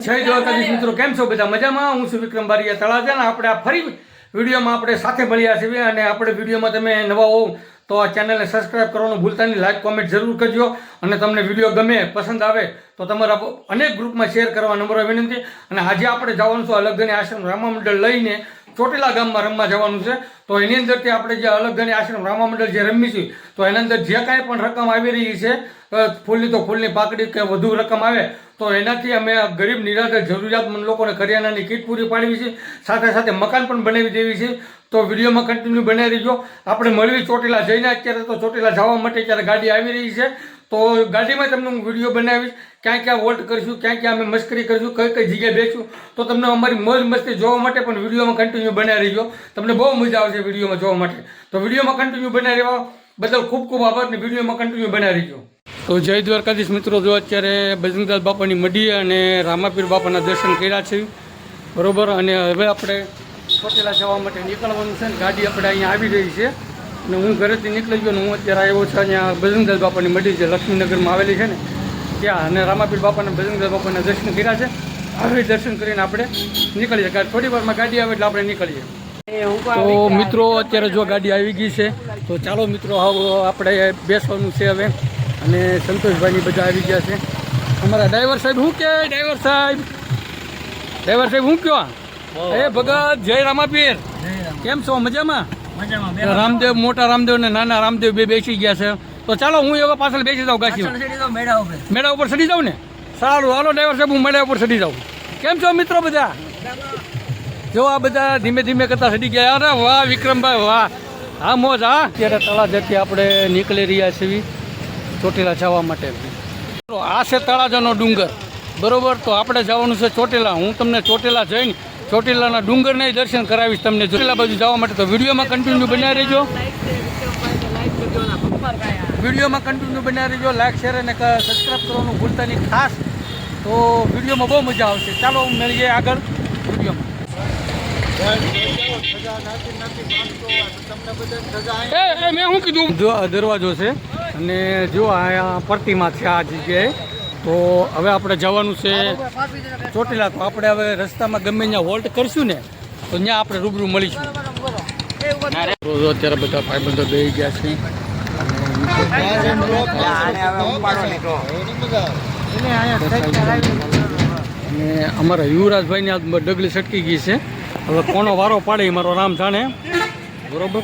જય દ્વારકાધીશ મિત્રો, કેમ છો બધા? મજામાં? હું છું વિક્રમ બારિયા તળાજા અને આપણે આ ફરી વિડીયોમાં આપણે સાથે મળ્યા છીએ અને આપણે વિડીયોમાં તમે નવા હોવ તો આ ચેનલને સબસ્ક્રાઇબ કરવાનું ભૂલતા નહીં. લાઈક કોમેન્ટ જરૂર કરજો અને તમને વીડિયો ગમે, પસંદ આવે તો તમારા અનેક ગ્રુપમાં શેર કરવા નંબર વિનંતી. અને આજે આપણે જવાનું છું અલગની આશ્રમ રામા મંડળ લઈને ચોટીલા ગામમાં રમવા જવાનું છે. તો એની અંદરથી આપણે જે અલગની આશ્રમ રામા મંડળ જે રમી છે, તો એના અંદર જે કાંઈ પણ રકમ આવી રહી છે ફૂલની તો ફૂલની પાકડી કે વધુ રકમ આવે, તો એનાથી અમે ગરીબ, નિરાધાર, જરૂરિયાતમંદ લોકોને કરિયાણાની કીટ પૂરી પાડવી છે. સાથે સાથે મકાન પણ બનાવી દેવી છે. તો વિડીયોમાં કન્ટિન્યુ બનાવી રહીજો આપણે મળવી ચોટીલા જઈને. અત્યારે તો ચોટીલા જવા માટે અત્યારે ગાડી આવી રહી છે. તો ગાડીમાં તમને હું વીડિયો બનાવીશ, ક્યાં ક્યાં વોલ્ટ કરીશું, ક્યાં ક્યાં અમે મસ્કરી કરીશું, કઈ કઈ જગ્યાએ બેસું તો તમને અમારી મોજ મસ્તી જોવા માટે પણ વિડીયોમાં કન્ટિન્યુ બનાવી રહીજો. તમને બહુ મજા આવશે વિડીયોમાં જોવા માટે. તો વિડીયોમાં કન્ટિન્યુ બનાવી રહેવા બદલ ખૂબ ખૂબ આભાર ને વિડીયોમાં કન્ટિન્યુ બનાવી રહીજો. તો જય દ્વારકાધીશ મિત્રો, જો અત્યારે બજરંગદાસ બાપાની મઢી અને રામાપીર બાપાના દર્શન કર્યા છે, બરોબર? અને હવે આપણે ચોટીલા જવા માટે નીકળવાનું છે ને ગાડી આપણે અહીંયા આવી રહી છે. અને હું ઘરેથી નીકળી ગયો ને હું અત્યારે આવ્યો છું અહીંયા બજરંગદાસ બાપાની મઢી છે લક્ષ્મીનગરમાં આવેલી છે ને ત્યાં. અને રામાપીર બાપાને બજરંગદાસ બાપાના દર્શન કર્યા છે. આવી દર્શન કરીને આપણે નીકળીએ. કારણ થોડી વારમાં ગાડી આવે એટલે આપણે નીકળીએ. તો મિત્રો અત્યારે જો ગાડી આવી ગઈ છે તો ચાલો મિત્રો હવે આપણે બેસવાનું છે હવે. અને સંતોષભાઈની બધા આવી ગયા છે. અમારા ડ્રાઈવર સાહેબ શું કે ડ્રાઈવર સાહેબ? ડ્રાઈવર સાહેબ શું કયો? એ ભગત જય રામાપીર. કેમ છો? મજામાં? રામદેવ મોટા રામદેવ ને નાના રામદેવ બે બેસી ગયા છે. તો ચાલો હું એવા પાછળ બેસી જાઉં ગાછી મેળા ઉપર. ચડી જાઉં ને? સારું હાલો ડ્રાઈવર સાહેબ હું મેળા ઉપર ચડી જાઉં. કેમ છો મિત્રો બધા? જો આ બધા ધીમે ધીમે કરતા ચડી ગયા. અરે વાહ વિક્રમભાઈ વાહ. હા મોજ હા? અત્યારે જતી આપણે નીકળી રહ્યા છીએ ચોટીલા જવા માટે. આ છે તળાજાનો ડુંગર. બરોબર? તો આપણે જવાનું છે ચોટીલા. હું તમને ચોટીલા જઈને ચોટીલાના ડુંગરને દર્શન કરાવીશ તમને. ચોટીલા બાજુ જવા માટે તો વિડીયોમાં કન્ટિન્યુ બનાવી રહેજો. વિડીયોમાં કન્ટિન્યુ બનાવી રહેજો. લાઇક શેર અને સબસ્ક્રાઈબ કરવાનું ભૂલતા નહીં. ખાસ તો વિડીયોમાં બહુ મજા આવશે. ચાલો મળીએ આગળ વિડીયોમાં. મેં શું કીધું? દરવાજો છે અને જો આ પ્રતિમા છે આ જગ્યાએ. તો હવે આપણે જવાનું છે ચોટીલા. તો આપણે હવે રસ્તામાં ગમે ત્યાં હોલ્ટ કરશું ને, તો ત્યાં આપણે રૂબરૂ મળીશું. અત્યારે બધા ભાઈબંધો બેસી ગયા છે. અને અમારા યુવરાજભાઈની આ ડગલી છટકી ગઈ છે. હવે કોનો વારો પાડે મારો રામ જાણે. બરોબર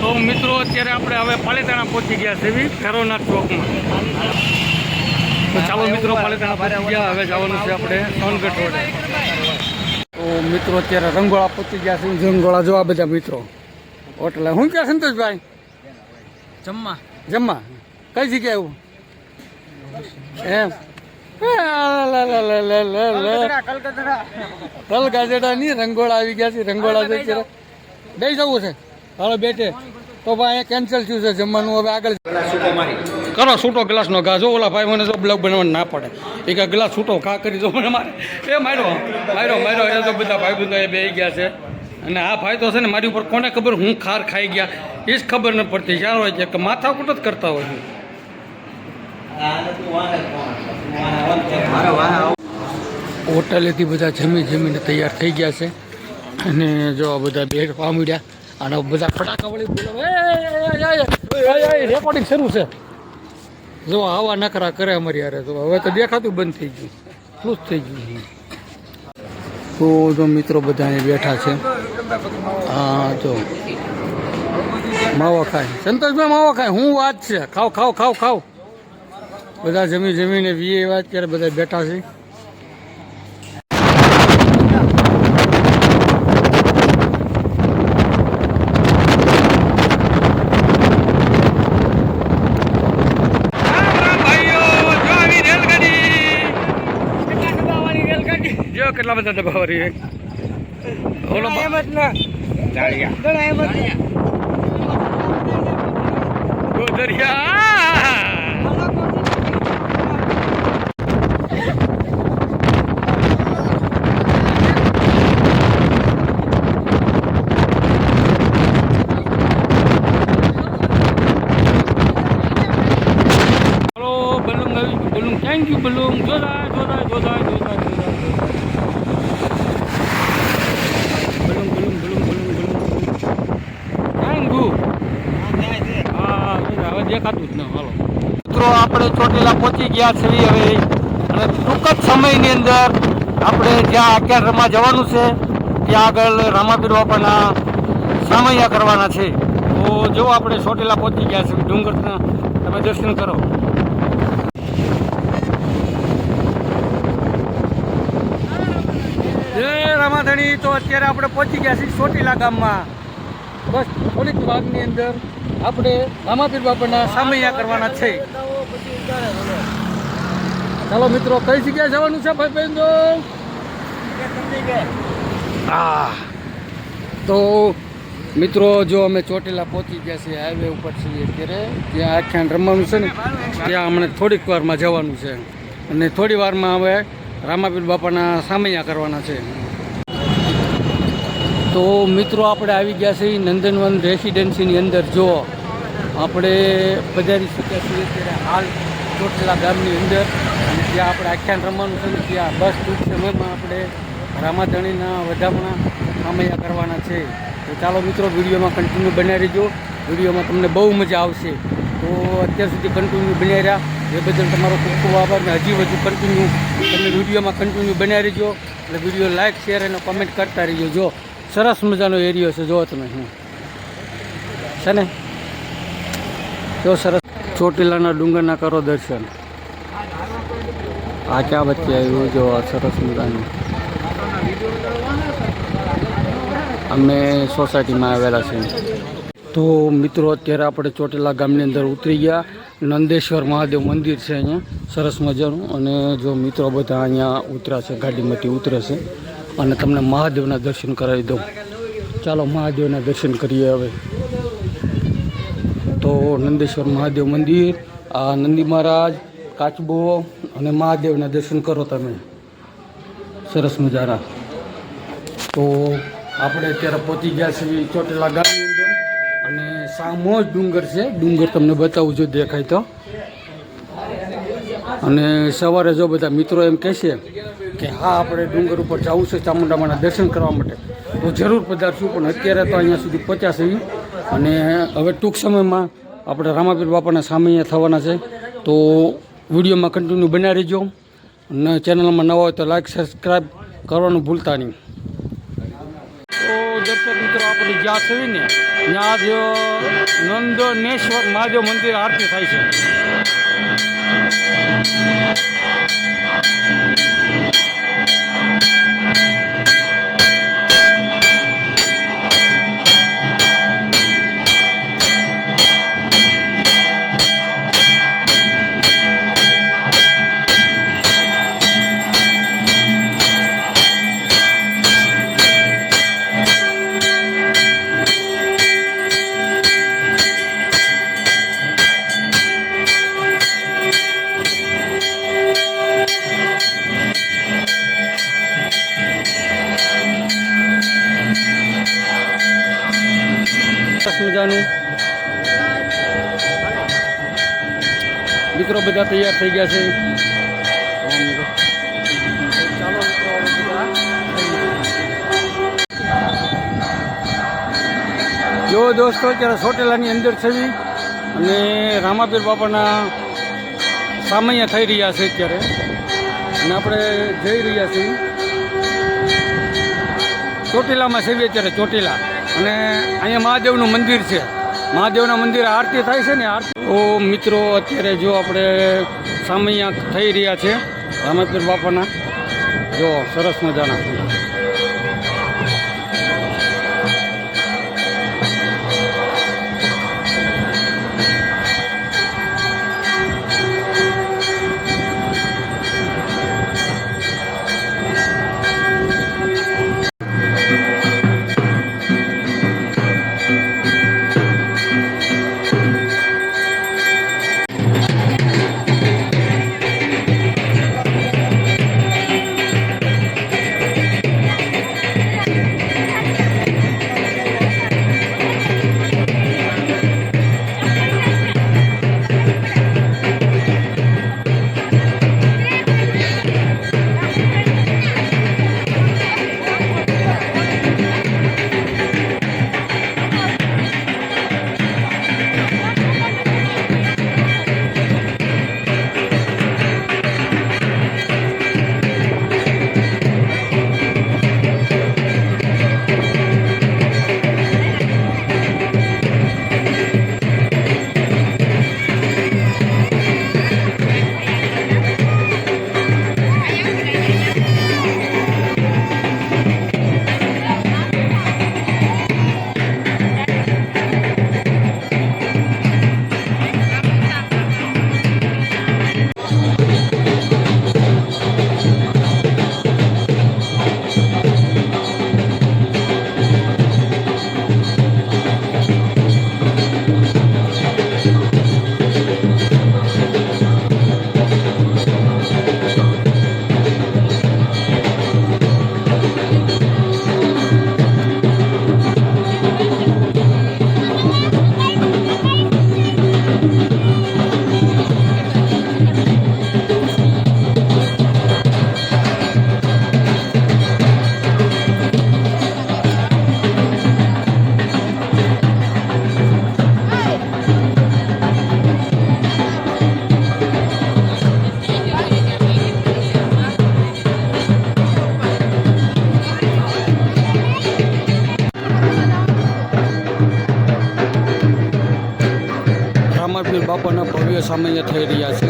તો મિત્રો અત્યારે આપણે હવે પાલીતાણા પહોંચી ગયા છે ફેરોનાથ ચોકમાં. તો ચાલો મિત્રો પાલીતાણા પહોંચી ગયા હવે જવાનું છે આપણે સોનગઢ રોડ. તો મિત્રો અત્યારે રંગોળા પહોંચી ગયા છે. રંગોળા જોવા બધા મિત્રો. હોટલે. શું ક્યાં સંતોષભાઈ? જમવા. જમવા. કઈ જગ્યાએ એવું? એમ. આ લા લા લા લા લા લા. કલગાજેડા ની રંગોળા આવી ગયા છે. રંગોળા બે જવું છે. હાલો બેઠે. તો ભાઈ કેન્સલ થયું છે જમવાનું હવે આગળ કરો છૂટો ગ્લાસનો ઘા. જો ઓલા ભાઈ મને તો બ્લોગ બનાવવાનું ના પડે. એ કે ગ્લાસ છૂટો ઘા કરી દો મને મારે. એ માર્યો માર્યો માર્યો. એ તો બધા ભાઈ બંધો એ બે ગયા છે. અને આ ભાઈ તો છે ને મારી ઉપર કોને ખબર? હું ખાર ખાઈ ગયા. એ જ ખબર ન પડતી. ચાર હોય છે કે માથાકૂટ જ કરતા હોય છે. હોટલેથી બધા જમી જમીને તૈયાર થઈ ગયા છે. અને જો આ બધા બેડ પામડ્યા અને બધા ફટાકા વળી રેકોર્ડિંગ શરૂ છે. જો આવા નકરા કરે અમારી યારે તો. હવે તો દેખાતું બંધ થઈ ગયું. ખુશ થઈ ગયું. તો જો મિત્રો બધા અહીંયા બેઠા છે. હા જો માવો ખાય. સંતોષભાઈ, માવો ખાય. હું વાત છે. ખાવ ખાવ ખાવ ખાવ. બધા જમી જમીને વીએ વાત ત્યારે બધા બેઠા છે જો કેટલા બધા ડબ્બા વાળી ઓલો ગોદરિયા આવી ગયું બલૂન થેન્ક યુ આપણે ચોટીલા પહોંચી ગયા છીએ હવે. અને ટૂંક જ સમયની અંદર આપણે જ્યાં અગિયાર રમવા જવાનું છે, ત્યાં આગળ રામાપીર બાપાના સામૈયા કરવાના છે. તો જો આપણે ચોટીલા પહોંચી ગયા છે ડુંગરના, તમે દર્શન કરો. જય રામાધણી. તો અત્યારે આપણે પહોંચી ગયા છીએ ચોટીલા ગામમાં. બસ થોડીક વાગની અંદર આપણે રામાપીર બાપાના સામૈયા કરવાના છે. ચાલો મિત્રો કઈ જગ્યાએ જવાનું છે ભાઈ બહેનો હા. તો મિત્રો જો અમે ચોટીલા પહોંચી ગયા છીએ હાઈવે ઉપર છીએ અત્યારે. ત્યાં આખ્યાન રમવાનું છે ને ત્યાં અમને થોડીક વારમાં જવાનું છે. અને થોડી વારમાં હવે રામાપીર બાપાના સામૈયા કરવાના છે. તો મિત્રો આપણે આવી ગયા છીએ નંદનવન રેસિડેન્સીની અંદર. જો આપણે પધારી શક્યા છીએ ત્યારે હાલ. ચોટીલા ગામની અંદર અને ત્યાં આપણે આખ્યાન રમવાનું છે ને ત્યાં બસ ટૂંક સમયમાં આપણે રામાધણીના વધામણા સામૈયા કરવાના છે. તો ચાલો મિત્રો, વિડીયોમાં કન્ટિન્યુ બનાવી રહેજો. વિડીયોમાં તમને બહુ મજા આવશે. તો અત્યાર સુધી કન્ટિન્યુ બનાવી રહ્યા. એ બદલ તમારો ખૂબ ખૂબ આભાર ને હજી વધુ કન્ટિન્યુ તમે વિડીયોમાં કન્ટિન્યુ બનાવી રહેજો. એટલે વીડિયો લાઇક શેર અને કોમેન્ટ કરતા રહીજો. જો સરસ મજાનો એરિયો છે. જો તમે હું છે ને? જો સરસ ચોટીલાના ડુંગરના કરો દર્શન. આ ક્યાં વચ્ચે આવ્યું જો સરસ મજાનું? અમે સોસાયટીમાં આવેલા છે તો મિત્રો, અત્યારે આપણે ચોટીલા ગામની અંદર ઉતરી ગયા. નંદેશ્વર મહાદેવ મંદિર છે અહીંયા. સરસ મજાનું. અને જો મિત્રો બધા અહીંયા ઉતર્યા છે, ગાડીમાંથી ઉતરે છે, અને તમને મહાદેવના દર્શન કરાવી દઉં. ચાલો મહાદેવના દર્શન કરીએ હવે. નંદેશ્વર મહાદેવ મંદિર, આ નંદી મહારાજ, કાચબો અને મહાદેવના દર્શન કરો તમે. સરસ મજાના. તો આપણે અત્યારે પહોંચી ગયા છીએ ચોટેલા ગામની અંદર અને સામો જ ડુંગર છે. ડુંગર તમને બતાવું જો દેખાય તો. અને સવારે જો બધા મિત્રો એમ કહેશે કે હા, આપણે ડુંગર ઉપર જવું છે ચામુંડામાના દર્શન કરવા માટે. તો જરૂર પધારશું, પણ અત્યારે તો અહીંયા સુધી પહોંચ્યા છીએ. અને હવે ટૂંક સમયમાં આપણે રામાપીર બાપાના સામે થવાના છે. તો વિડીયોમાં કન્ટિન્યુ બનાવી રહેજો. અને ચેનલમાં નવા હોય તો લાઈક સબસ્ક્રાઈબ કરવાનું ભૂલતા નહીં. તો દર્શક મિત્રો, આપણે જ્યાં છે ને, ત્યાં જ નંદનેશ્વર મહાદેવ મંદિર આરતી થાય છે. બધા તૈયાર થઈ ગયા છે. જો. દોસ્તો, અત્યારે સોટેલાની અંદર છે અને રામાપીર બાપાના સામૈયા થઈ રહ્યા છે અત્યારે. અને આપણે જઈ રહ્યા છીએ. ચોટીલામાં સેવીએ અત્યારે, ચોટીલા. અને અહીંયા મહાદેવનું મંદિર છે. મહાદેવના મંદિરે આરતી થાય છે ને, આરતી તો મિત્રો અત્યારે જો આપણે સામૈયા થઈ રહ્યા છે રામેશ્વર બાપાના. જો સરસ મજાના. બાપાના ભવ્ય સામૈયા થઈ રહ્યા છે.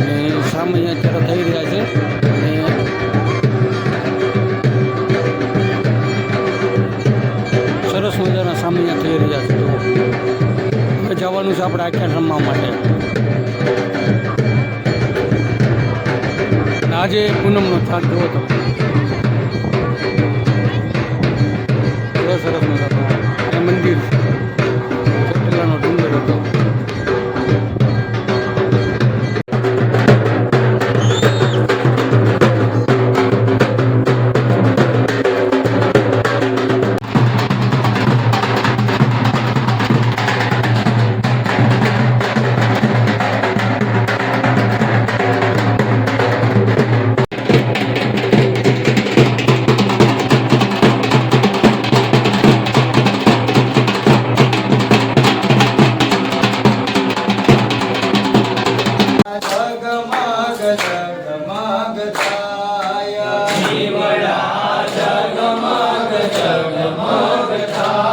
અને સામૈયા અત્યારે થઈ રહ્યા છે. અને સરસ મજાના સામૈયા થઈ રહ્યા છે. હવે જવાનું છે આપણે આખ્યાન રમવા માટે. આજે પૂનમનો થાક જોવો તો સરસ મજાનો મંદિર જગમગ થાય